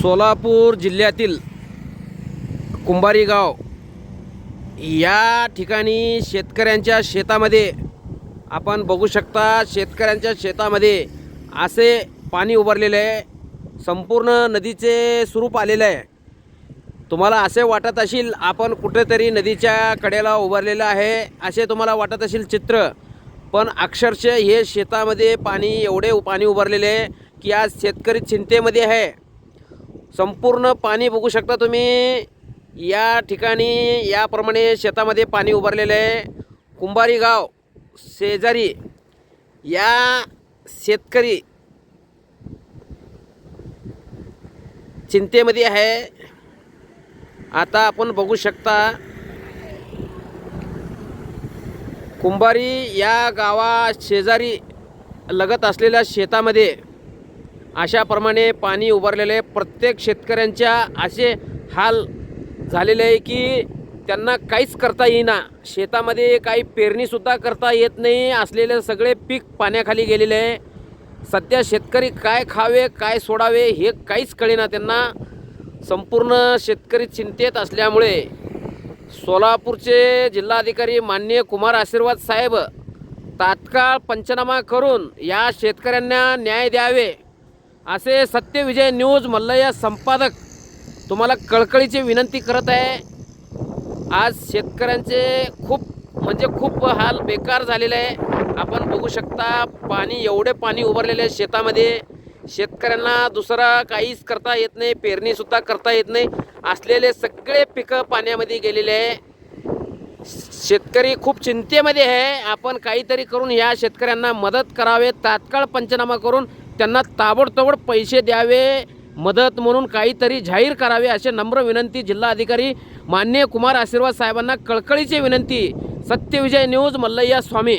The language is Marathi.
सोलापूर जिल्ह्यातील कुंभारी गाव या ठिकाणी शेतकऱ्यांच्या शेतामध्ये आपण बघू शकता शेतकऱ्यांच्या शेतामध्ये असे पाणी उभारलेले आहे. संपूर्ण नदीचे स्वरूप आलेलं आहे. तुम्हाला असे वाटत असेल आपण कुठेतरी नदीच्या कडेला उभारलेलं आहे असे तुम्हाला वाटत असेल चित्र. पण अक्षरशः हे शेतामध्ये पाणी एवढे पाणी उभारलेले आहे की आज शेतकरी चिंतेमध्ये आहे. संपूर्ण पाणी बघू शकता तुम्ही. या ठिकाणी याप्रमाणे शेतामध्ये पाणी उभारलेलं आहे. कुंभारी गाव शेजारी या शेतकरी चिंतेमध्ये आहे. आता आपण बघू शकता कुंभारी या गावा शेजारी लगत असलेल्या शेतामध्ये अशाप्रमाणे पाणी उभारलेले आहे. प्रत्येक शेतकऱ्यांच्या असे हाल झालेले आहे की त्यांना काहीच करता येईना. शेतामध्ये काही पेरणीसुद्धा करता येत नाही. असलेले सगळे पीक पाण्याखाली गेलेले आहे. सध्या शेतकरी काय खावे काय सोडावे हे काहीच कळेना त्यांना. संपूर्ण शेतकरी चिंतेत असल्यामुळे सोलापूरचे जिल्हाधिकारी माननीय कुमार आशीर्वाद साहेब तात्काळ पंचनामा करून या शेतकऱ्यांना न्याय द्यावे. असे सत्यविजय न्यूज मल्लया संपादक तुम्हाला कळकळीची विनंती करत आहे. आज शेतकऱ्यांचे खूप म्हणजे खूप हाल बेकार झालेले आहे. आपण बघू शकता पाणी एवढे पाणी उभारलेले आहे शेतामध्ये. शेतकऱ्यांना दुसरा काहीच करता येत नाही पेरणीसुद्धा करता येत नाही. असलेले सगळे पिकं पाण्यामध्ये गेलेले आहे. शेतकरी खूप चिंतेमध्ये आहे. आपण काहीतरी करून ह्या शेतकऱ्यांना मदत करावे तात्काळ पंचनामा करून त्यांना ताबडतोब पैसे द्यावे मदत म्हणून काहीतरी जाहीर करावे असे नम्र विनंती जिल्हाधिकारी मान्य कुमार आशीर्वाद साहेबांना कळकळीची विनंती. Satyavijay news Mallayya Swami.